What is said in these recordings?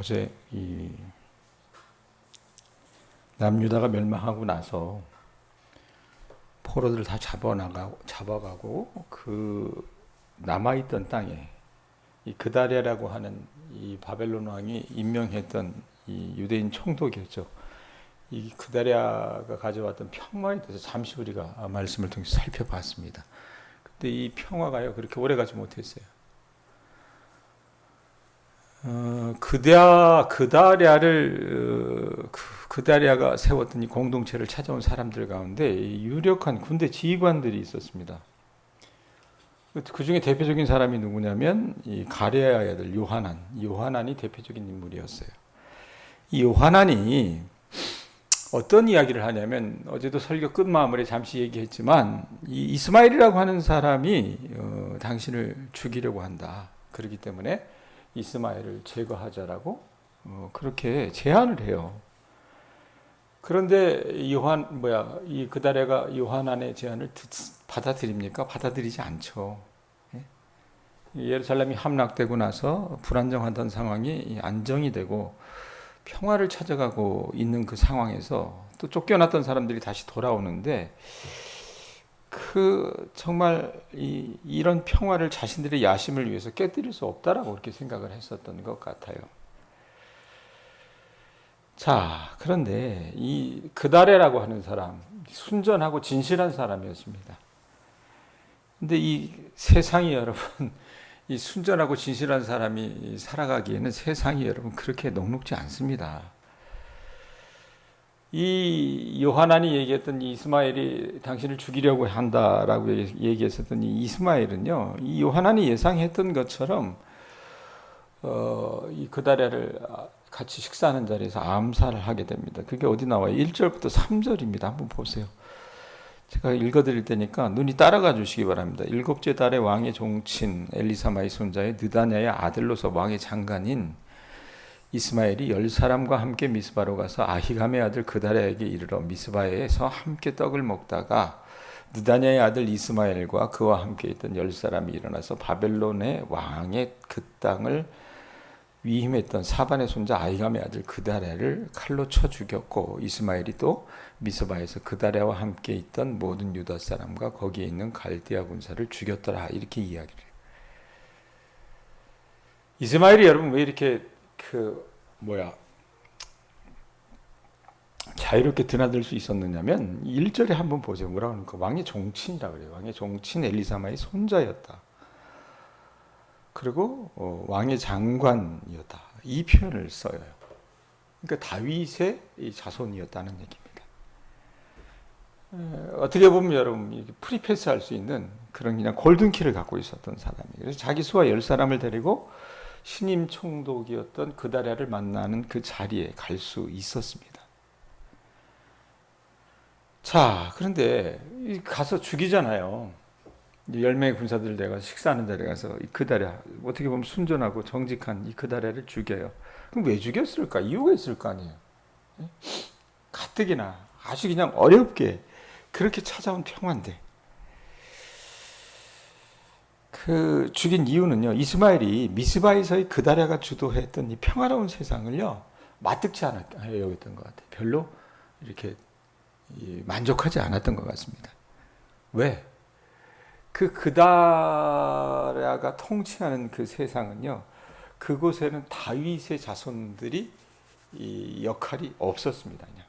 어제 이 남유다가 멸망하고 나서 포로들 다 잡아나가고 잡아가고 그 남아있던 땅에 이 그다리아라고 하는 이 바벨론 왕이 임명했던 이 유대인 총독이었죠. 이 그다리아가 가져왔던 평화에 대해서 잠시 우리가 말씀을 통해서 살펴봤습니다. 근데 이 평화가요 그렇게 오래 가지 못했어요. 어, 그다 그다리아를 어, 그, 그다리아가 세웠던 이 공동체를 찾아온 사람들 가운데 유력한 군대 지휘관들이 있었습니다. 그 중에 대표적인 사람이 누구냐면 이 가레아의 아들 요하난, 요하난이 대표적인 인물이었어요. 이 요하난이 어떤 이야기를 하냐면 어제도 설교 끝마무리에 잠시 얘기했지만 이 이스마엘이라고 하는 사람이 어, 당신을 죽이려고 한다. 그렇기 때문에 이스마엘을 제거하자라고 어, 그렇게 제안을 해요. 그런데 요한 뭐야 이 그다레가 요한안의 제안을 받아들입니까? 받아들이지 않죠. 예? 예루살렘이 함락되고 나서 불안정하던 상황이 안정이 되고 평화를 찾아가고 있는 그 상황에서 또 쫓겨났던 사람들이 다시 돌아오는데 그 정말 이, 이런 평화를 자신들의 야심을 위해서 깨뜨릴 수 없다라고 그렇게 생각을 했었던 것 같아요. 자, 그런데 이 그다레라고 하는 사람 순전하고 진실한 사람이었습니다. 근데 이 세상이 여러분 이 순전하고 진실한 사람이 살아가기에는 세상이 여러분 그렇게 녹록지 않습니다. 이 요하난이 얘기했던 이 이스마엘이 당신을 죽이려고 한다라고 얘기했었던 이 이스마엘은요, 이 요하난이 예상했던 것처럼 어, 이 그다레를 같이 식사하는 자리에서 암살을 하게 됩니다. 그게 어디 나와요? 1절부터 3절입니다. 한번 보세요. 제가 읽어드릴 테니까 눈이 따라가 주시기 바랍니다. 일곱째 달에 왕의 종친 엘리사마의 손자의 느다냐의 아들로서 왕의 장관인 이스마엘이 열 사람과 함께 미스바로 가서 아히감의 아들 그다랴에게 이르러 미스바에서 함께 떡을 먹다가 느다냐의 아들 이스마엘과 그와 함께 있던 열 사람이 일어나서 바벨론의 왕의 그 땅을 위임했던 사반의 손자 아히감의 아들 그다랴를 칼로 쳐 죽였고 이스마엘이 또 미스바에서 그다랴와 함께 있던 모든 유다 사람과 거기에 있는 갈대아 군사를 죽였더라 이렇게 이야기를 해요. 이스마엘이 여러분 왜 이렇게 그 뭐야 자유롭게 드나들 수 있었느냐면 1절에 한번 보세요. 뭐라고 거 왕의 종친이라 그래요. 왕의 종친 엘리사마의 손자였다. 그리고 어, 왕의 장관이었다. 이 표현을 써요. 그러니까 다윗의 자손이었다는 얘기입니다. 에, 어떻게 보면 여러분 프리패스할 수 있는 그런 그냥 골든키를 갖고 있었던 사람이에요. 그래서 자기 수하 열 사람을 데리고 신임 총독이었던 그다랴를 만나는 그 자리에 갈 수 있었습니다. 자, 그런데 가서 죽이잖아요. 열 명의 군사들 내가 식사하는 자리에 가서 이 그다랴 어떻게 보면 순전하고 정직한 이 그다랴를 죽여요. 그럼 왜 죽였을까? 이유가 있을 거 아니에요. 예? 가뜩이나 아주 그냥 어렵게 그렇게 찾아온 평화인데 그 죽인 이유는요. 이스마엘이 미스바에서의 그다랴가 주도했던 이 평화로운 세상을요. 마뜩지 않았 여겼던 것 같아요. 별로 이렇게 만족하지 않았던 것 같습니다. 왜? 그 그다랴가 통치하는 그 세상은요. 그곳에는 다윗의 자손들이 이 역할이 없었습니다. 그냥.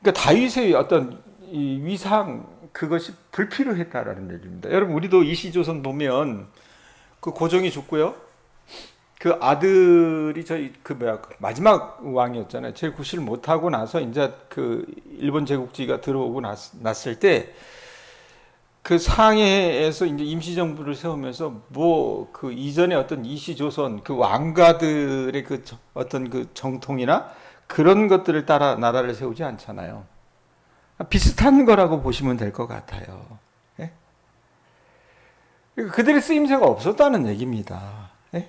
그러니까 다윗의 어떤 이 위상 그것이 불필요했다라는 얘기입니다. 여러분 우리도 이시조선 보면 그 고종이 죽고요. 그 아들이 저희 그 뭐야 그 마지막 왕이었잖아요. 제일 구실을 못 하고 나서 이제 그 일본 제국지가 들어오고 났, 났을 때 그 상해에서 이제 임시정부를 세우면서 뭐 그 이전에 어떤 이시조선 그 왕가들의 그 어떤 그 정통이나 그런 것들을 따라 나라를 세우지 않잖아요. 비슷한 거라고 보시면 될 것 같아요. 예? 그들의 쓰임새가 없었다는 얘기입니다. 예?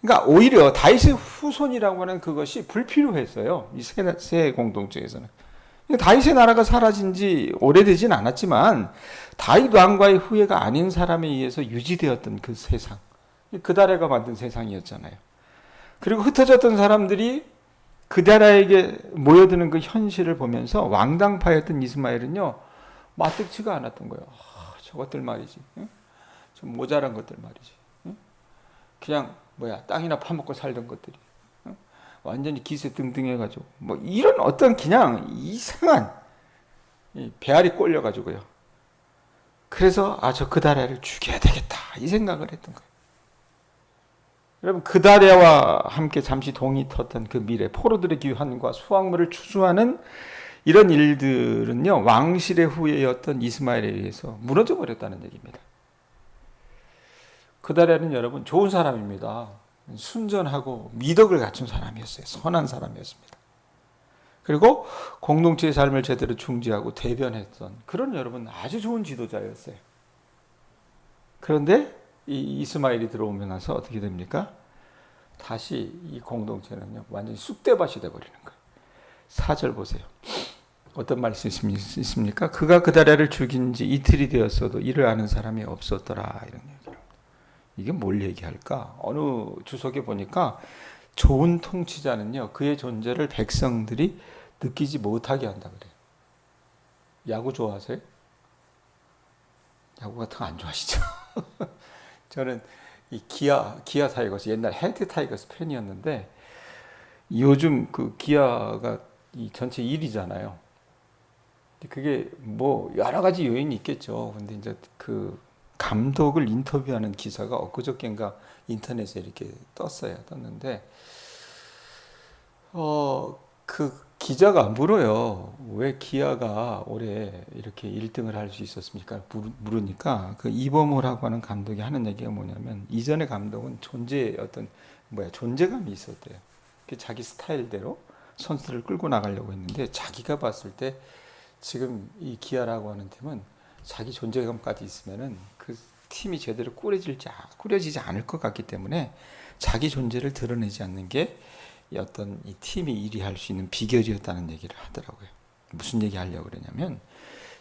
그러니까 오히려 다윗의 후손이라고 하는 그것이 불필요했어요. 이세 공동체에서는. 다윗의 나라가 사라진 지 오래되진 않았지만 다윗 왕과의 후예가 아닌 사람에 의해서 유지되었던 그 세상. 그다레가 만든 세상이었잖아요. 그리고 흩어졌던 사람들이 그다라에게 모여드는 그 현실을 보면서 왕당파였던 이스마엘은요 마뜩치가 않았던 거예요. 아, 저것들 말이지, 응? 좀 모자란 것들 말이지. 응? 그냥 뭐야 땅이나 파먹고 살던 것들이 응? 완전히 기세 등등해가지고 뭐 이런 어떤 그냥 이상한 이 배알이 꼴려가지고요. 그래서 아 저 그다라를 죽여야 되겠다 이 생각을 했던 거예요. 여러분 그다레와 함께 잠시 동이 텄던 그 미래 포로들의 귀환과 수확물을 추수하는 이런 일들은요 왕실의 후예였던 이스마엘에 의해서 무너져 버렸다는 얘기입니다. 그다레는 여러분 좋은 사람입니다. 순전하고 미덕을 갖춘 사람이었어요. 선한 사람이었습니다. 그리고 공동체의 삶을 제대로 중지하고 대변했던 그런 여러분 아주 좋은 지도자였어요. 그런데 이 이스마엘이 들어오면 나서 어떻게 됩니까? 다시 이 공동체는요 완전히 쑥대밭이 돼버리는 거예요. 사절 보세요. 어떤 말씀이 있습니까? 그가 그다라를 죽인 지 이틀이 되었어도 이를 아는 사람이 없었더라 이런 얘기를. 이게 뭘 얘기할까? 어느 주석에 보니까 좋은 통치자는요 그의 존재를 백성들이 느끼지 못하게 한다 그래요. 야구 좋아하세요? 야구 같은 거 안 좋아하시죠? 저는 이 기아 기아 타이거스 옛날 헤드 타이거스 팬이었는데 요즘 그 기아가 이 전체 1위잖아요. 그게 뭐 여러 가지 요인이 있겠죠. 근데 이제 그 감독을 인터뷰하는 기사가 엊그저께인가 인터넷에 이렇게 떴어요. 떴는데 어그 기자가 물어요. 왜 기아가 올해 이렇게 1등을 할 수 있었습니까? 물으니까 그 이범호라고 하는 감독이 하는 얘기가 뭐냐면 이전의 감독은 존재 어떤 뭐야 존재감이 있었대요. 자기 스타일대로 선수들을 끌고 나가려고 했는데 자기가 봤을 때 지금 이 기아라고 하는 팀은 자기 존재감까지 있으면은 그 팀이 제대로 꾸려질지 꾸려지지 않을 것 같기 때문에 자기 존재를 드러내지 않는 게 어떤 이 팀이 일이 할 수 있는 비결이었다는 얘기를 하더라고요. 무슨 얘기 하려고 그러냐면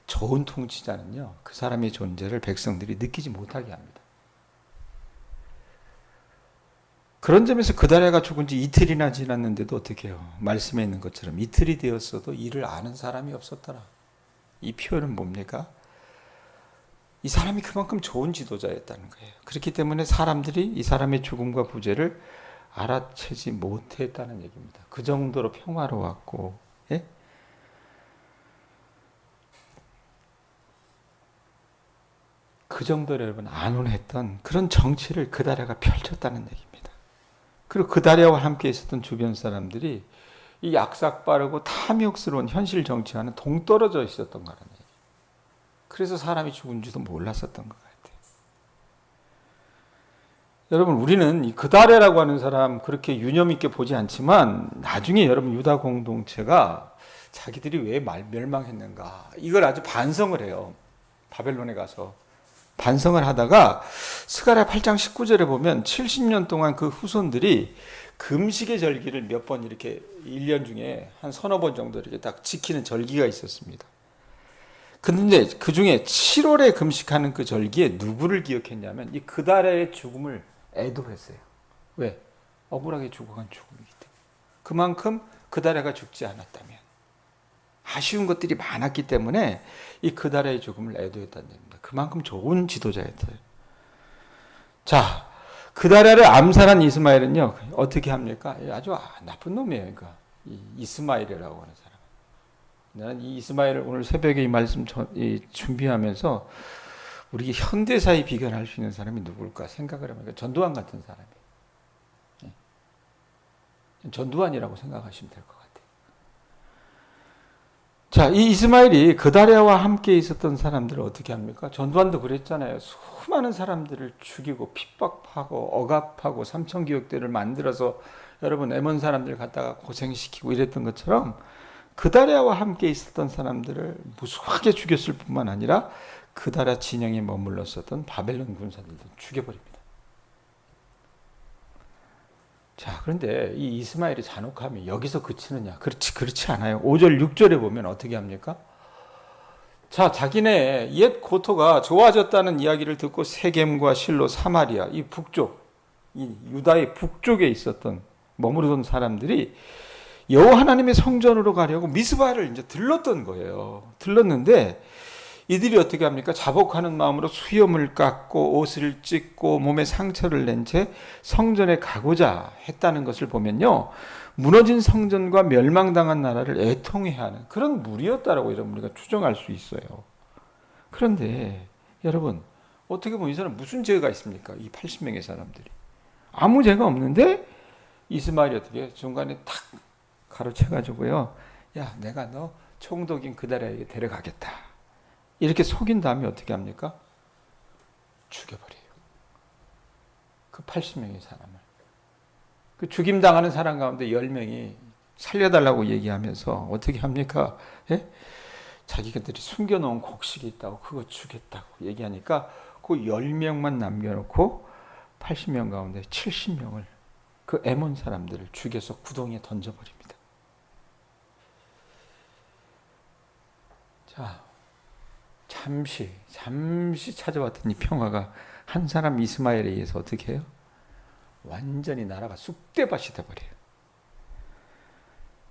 좋은 통치자는요 그 사람의 존재를 백성들이 느끼지 못하게 합니다. 그런 점에서 그다래가 죽은 지 이틀이나 지났는데도 어떻게 해요? 말씀에 있는 것처럼 이틀이 되었어도 이를 아는 사람이 없었더라. 이 표현은 뭡니까? 이 사람이 그만큼 좋은 지도자였다는 거예요. 그렇기 때문에 사람들이 이 사람의 죽음과 부재를 알아채지 못했다는 얘기입니다. 그 정도로 평화로웠고, 예? 그 정도로 여러분 안온했던 그런 정치를 그다리가 펼쳤다는 얘기입니다. 그리고 그다리와 함께 있었던 주변 사람들이 이 약삭 빠르고 탐욕스러운 현실 정치와는 동떨어져 있었던 거라는 얘기. 그래서 사람이 죽은지도 몰랐었던 것 같아요. 여러분 우리는 이 그다레라고 하는 사람 그렇게 유념 있게 보지 않지만 나중에 여러분 유다 공동체가 자기들이 왜 멸망했는가 이걸 아주 반성을 해요. 바벨론에 가서 반성을 하다가 스가랴 8장 19절에 보면 70년 동안 그 후손들이 금식의 절기를 몇 번 이렇게 1년 중에 한 서너 번 정도 이렇게 딱 지키는 절기가 있었습니다. 근데 그 중에 7월에 금식하는 그 절기에 누구를 기억했냐면 이 그달의 죽음을 애도했어요. 왜? 억울하게 죽어간 죽음이기 때문에. 그만큼 그달에가 죽지 않았다면 아쉬운 것들이 많았기 때문에 이 그달의 죽음을 애도했다는 얘기입니다. 그만큼 좋은 지도자였어요. 자, 그달을 암살한 이스마엘은요 어떻게 합니까? 아주 나쁜 놈이에요. 그러니까 이스마엘이라고 하는 사람. 나는 이 이스마엘을 오늘 새벽에 이 말씀 준비하면서 우리 현대사에 비견할 수 있는 사람이 누굴까 생각을 해보니까 전두환 같은 사람이. 예. 전두환이라고 생각하시면 될 것 같아요. 자, 이 이스마엘이 그다리아와 함께 있었던 사람들을 어떻게 합니까? 전두환도 그랬잖아요. 수많은 사람들을 죽이고 핍박하고 억압하고 삼천기역대를 만들어서 여러분 애먼 사람들 갖다가 고생시키고 이랬던 것처럼 그다리아와 함께 있었던 사람들을 무수하게 죽였을 뿐만 아니라 그다라 진영에 머물렀었던 바벨론 군사들도 죽여버립니다. 자, 그런데 이 이스마엘의 잔혹함이 여기서 그치느냐? 그렇지, 그렇지 않아요. 5절, 6절에 보면 어떻게 합니까? 자, 자기네 옛 고토가 좋아졌다는 이야기를 듣고 세겜과 실로, 사마리아, 이 북쪽, 이 유다의 북쪽에 있었던 머무르던 사람들이 여호와 하나님의 성전으로 가려고 미스바를 이제 들렀던 거예요. 들렀는데 이들이 어떻게 합니까? 자복하는 마음으로 수염을 깎고 옷을 찢고 몸에 상처를 낸 채 성전에 가고자 했다는 것을 보면요. 무너진 성전과 멸망당한 나라를 애통해야 하는 그런 무리였다라고 여러분 우리가 추정할 수 있어요. 그런데 여러분 어떻게 보면 이 사람 무슨 죄가 있습니까? 이 80명의 사람들이 아무 죄가 없는데 이스마엘이 어떻게 중간에 탁 가로채 가지고요. 야, 내가 너 총독인 그다라에게 데려가겠다. 이렇게 속인 다음에 어떻게 합니까? 죽여버려요. 그 80명의 사람을. 그 죽임 당하는 사람 가운데 10명이 살려달라고 얘기하면서 어떻게 합니까? 예? 자기들이 숨겨놓은 곡식이 있다고 그거 주겠다고 얘기하니까 그 10명만 남겨놓고 80명 가운데 70명을 그 에몬 사람들을 죽여서 구덩이에 던져버립니다. 자, 잠시, 잠시 찾아왔던 이 평화가 한 사람 이스마엘에 의해서 어떻게 해요? 완전히 나라가 쑥대밭이 돼버려요.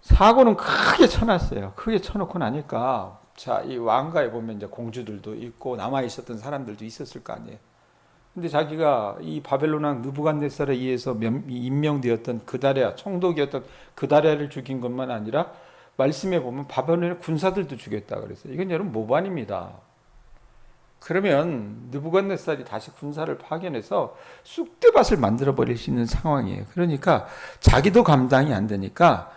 사고는 크게 쳐놨어요. 크게 쳐놓고 나니까 자, 이 왕가에 보면 이제 공주들도 있고 남아 있었던 사람들도 있었을 거 아니에요. 근데 자기가 이 바벨론 왕 느부갓네살에 의해서 임명되었던 그다랴 총독이었던 그다랴를 죽인 것만 아니라 말씀에 보면 바벨론의 군사들도 죽였다 그랬어요. 이건 여러분 모반입니다. 그러면 느부갓네살이 다시 군사를 파견해서 쑥대밭을 만들어 버릴 수 있는 상황이에요. 그러니까 자기도 감당이 안 되니까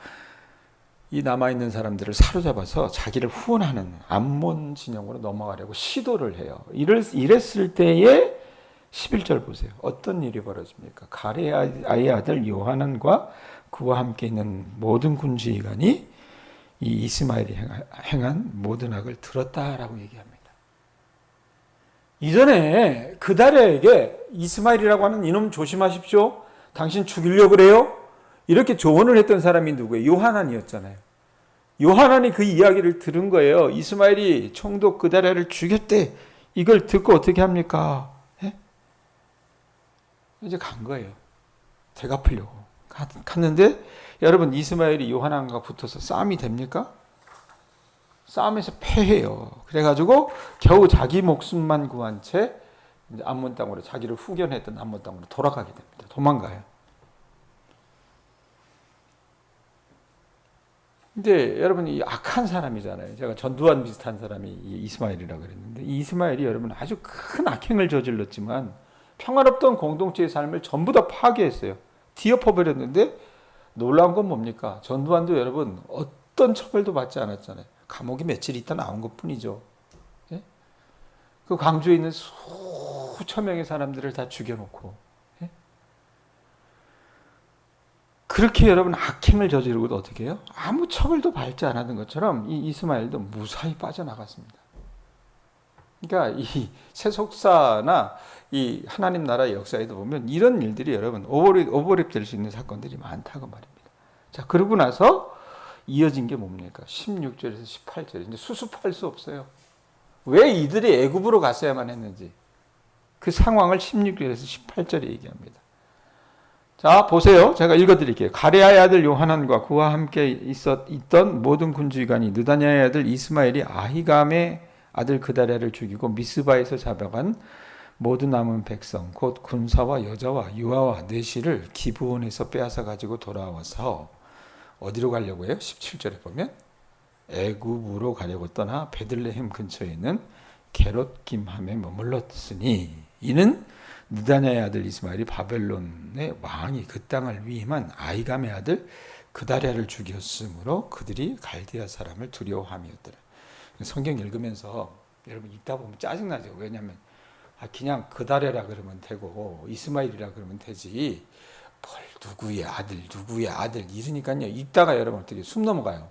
이 남아 있는 사람들을 사로잡아서 자기를 후원하는 암몬 진영으로 넘어가려고 시도를 해요. 이럴 이랬을 때에 11절 보세요. 어떤 일이 벌어집니까? 가레 아의 아들 요하난과 그와 함께 있는 모든 군주의관이 이 이스마엘이 행한 모든 악을 들었다라고 얘기합니다. 이전에 그다리에게 이스마엘이라고 하는 이놈 조심하십시오. 당신 죽이려고 그래요? 이렇게 조언을 했던 사람이 누구예요? 요하난이었잖아요. 요하난이 그 이야기를 들은 거예요. 이스마엘이 총독 그다리를 죽였대. 이걸 듣고 어떻게 합니까? 예? 이제 간 거예요. 되갚으려고. 갔는데 여러분 이스마엘이 요하난과 붙어서 싸움이 됩니까? 싸움에서 패해요. 그래가지고 겨우 자기 목숨만 구한 채 암몬 땅으로 자기를 후견했던 암몬 땅으로 돌아가게 됩니다. 도망가요. 근데 여러분 이 악한 사람이잖아요. 제가 전두환 비슷한 사람이 이스마엘이라고 그랬는데 이 이스마엘이 여러분 아주 큰 악행을 저질렀지만 평화롭던 공동체의 삶을 전부 다 파괴했어요. 뒤엎어버렸는데 놀라운 건 뭡니까? 전두환도 여러분 어떤 처벌도 받지 않았잖아요. 감옥에 며칠 있다 나온 것 뿐이죠. 예? 그 광주에 있는 수천 명의 사람들을 다 죽여놓고 예? 그렇게 여러분 악행을 저지르고 어떻게 해요? 아무 처벌도 받지 않았는 것처럼 이 이스마엘도 무사히 빠져나갔습니다. 그러니까 이 세속사나 이 하나님 나라 역사에도 보면 이런 일들이 여러분 오버랩, 오버랩 될 수 있는 사건들이 많다고 말입니다. 자, 그러고 나서 이어진 게 뭡니까? 16절에서 18절. 이제 수습할 수 없어요. 왜 이들이 애굽으로 갔어야만 했는지. 그 상황을 16절에서 18절에 얘기합니다. 자, 보세요. 제가 읽어 드릴게요. 가레아의 아들 요하난과 그와 함께 있었, 있던 모든 군주관이 느다냐의 아들 이스마엘이 아히감의 아들 그다랴를 죽이고 미스바에서 잡아간 모든 남은 백성 곧 군사와 여자와 유아와 내시를 기브온에서 빼앗아 가지고 돌아와서 어디로 가려고 해요? 17절에 보면 애굽으로 가려고 떠나 베들레헴 근처에 있는 게롯 김함에 머물렀으니 이는 느다냐의 아들 이스마엘이 바벨론의 왕이 그 땅을 위임한 아이감의 아들 그다랴를 죽였으므로 그들이 갈대아 사람을 두려워함이었더라. 성경 읽으면서 여러분 읽다 보면 짜증나죠. 왜냐하면 아, 그냥 그다래라 그러면 되고 이스마일이라 그러면 되지. 뭘 누구의 아들, 누구의 아들 이러니까요. 읽다가 여러분 어떻게 숨 넘어가요.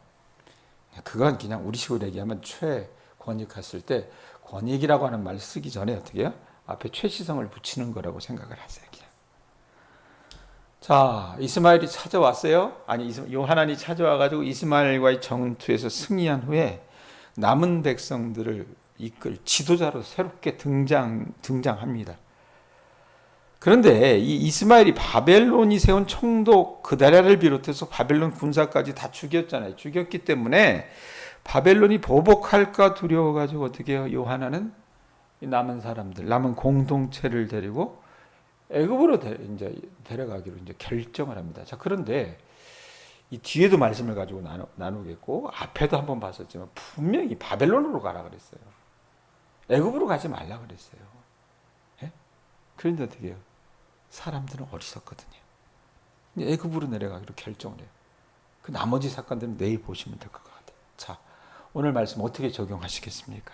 그건 그냥 우리식으로 얘기하면 최권익 했을 때 권익이라고 하는 말 쓰기 전에 어떻게 해요? 앞에 최시성을 붙이는 거라고 생각을 하세요. 그냥. 자, 이스마엘이 찾아왔어요. 아니, 요하난이 찾아와가지고 이스마엘과의 전투에서 승리한 후에 남은 백성들을 이끌 지도자로 새롭게 등장 등장합니다. 그런데 이 이스마엘이 바벨론이 세운 총독 그다랴를 비롯해서 바벨론 군사까지 다 죽였잖아요. 죽였기 때문에 바벨론이 보복할까 두려워가지고 어떻게? 요하나는 이 남은 사람들, 남은 공동체를 데리고 애굽으로 데, 이제 데려가기로 이제 결정을 합니다. 자 그런데 이 뒤에도 말씀을 가지고 나누, 나누 겠고 앞에도 한번 봤었지만 분명히 바벨론으로 가라 그랬어요. 애굽으로 가지 말라 그랬어요. 예? 그런데 어떻게 해요? 사람들은 어리석거든요. 애굽으로 내려가기로 결정을 해요. 그 나머지 사건들은 내일 보시면 될 것 같아요. 자, 오늘 말씀 어떻게 적용하시겠습니까?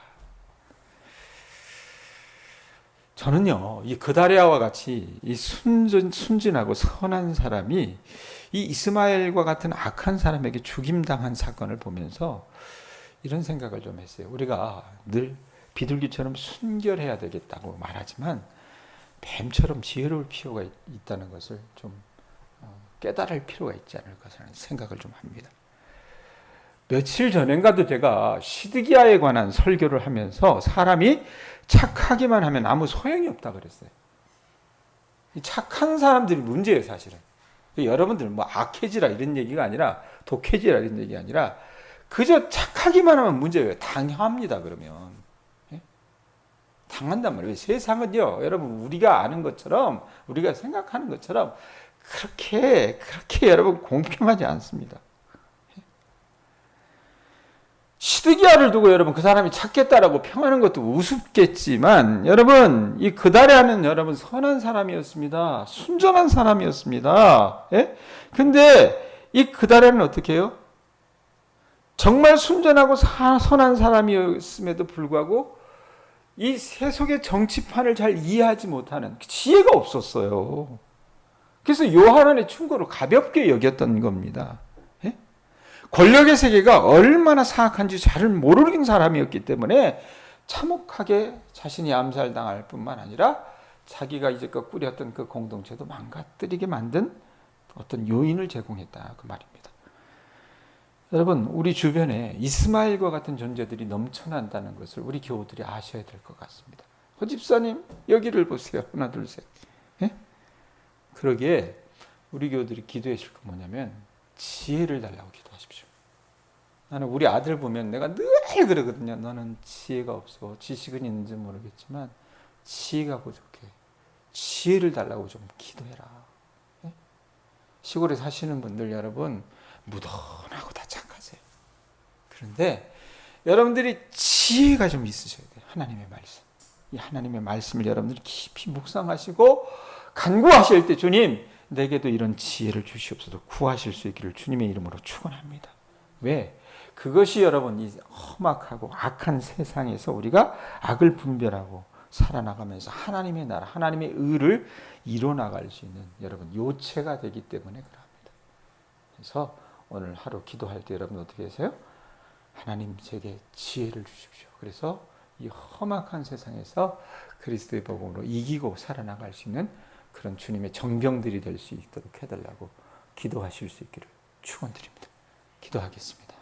저는요, 이 그다리아와 같이 이 순진, 순진하고 선한 사람이 이 이스마엘과 같은 악한 사람에게 죽임당한 사건을 보면서 이런 생각을 좀 했어요. 우리가 늘 비둘기처럼 순결해야 되겠다고 말하지만 뱀처럼 지혜로울 필요가 있- 있다는 것을 좀 어, 깨달을 필요가 있지 않을까 하는 생각을 좀 합니다. 며칠 전엔가도 제가 시드기야에 관한 설교를 하면서 사람이 착하기만 하면 아무 소용이 없다 그랬어요. 이 착한 사람들이 문제예요, 사실은. 여러분들 뭐 악해지라 이런 얘기가 아니라 독해지라 이런 얘기가 아니라 그저 착하기만 하면 문제예요. 당합니다, 그러면. 예? 당한단 말이에요. 세상은요, 여러분, 우리가 아는 것처럼, 우리가 생각하는 것처럼, 그렇게, 그렇게 여러분 공평하지 않습니다. 예? 시드기야를 두고 여러분 그 사람이 찾겠다라고 평하는 것도 우습겠지만 여러분 이 그다리아는 여러분 선한 사람이었습니다. 순전한 사람이었습니다. 예? 근데 이 그다리아는 어떻게 해요? 정말 순전하고 사- 선한 사람이었음에도 불구하고 이 세속의 정치판을 잘 이해하지 못하는 지혜가 없었어요. 그래서 요한의 충고를 가볍게 여겼던 겁니다. 예? 권력의 세계가 얼마나 사악한지 잘 모르는 사람이었기 때문에 참혹하게 자신이 암살당할 뿐만 아니라 자기가 이제껏 꾸렸던 그 공동체도 망가뜨리게 만든 어떤 요인을 제공했다 그 말입니다. 여러분 우리 주변에 이스마엘과 같은 존재들이 넘쳐난다는 것을 우리 교우들이 아셔야 될 것 같습니다. 호 집사님 여기를 보세요. 하나 둘 셋. 예? 그러기에 우리 교우들이 기도해 줄건 뭐냐면 지혜를 달라고 기도하십시오. 나는 우리 아들 보면 내가 늘 그러거든요. 너는 지혜가 없어. 지식은 있는지 모르겠지만 지혜가 부족해. 지혜를 달라고 좀 기도해라. 예? 시골에 사시는 분들 여러분 무던하고. 그런데 여러분들이 지혜가 좀 있으셔야 돼요. 하나님의 말씀. 이 하나님의 말씀을 여러분들이 깊이 묵상하시고 간구하실 때 주님 내게도 이런 지혜를 주시옵소서 구하실 수 있기를 주님의 이름으로 축원합니다. 왜? 그것이 여러분 이 험악하고 악한 세상에서 우리가 악을 분별하고 살아나가면서 하나님의 나라, 하나님의 의를 이뤄나갈 수 있는 여러분 요체가 되기 때문에 그럽니다. 그래서 오늘 하루 기도할 때 여러분 어떻게 하세요? 하나님 제게 지혜를 주십시오. 그래서 이 험악한 세상에서 그리스도의 복음으로 이기고 살아나갈 수 있는 그런 주님의 정병들이 될 수 있도록 해달라고 기도하실 수 있기를 축원드립니다. 기도하겠습니다.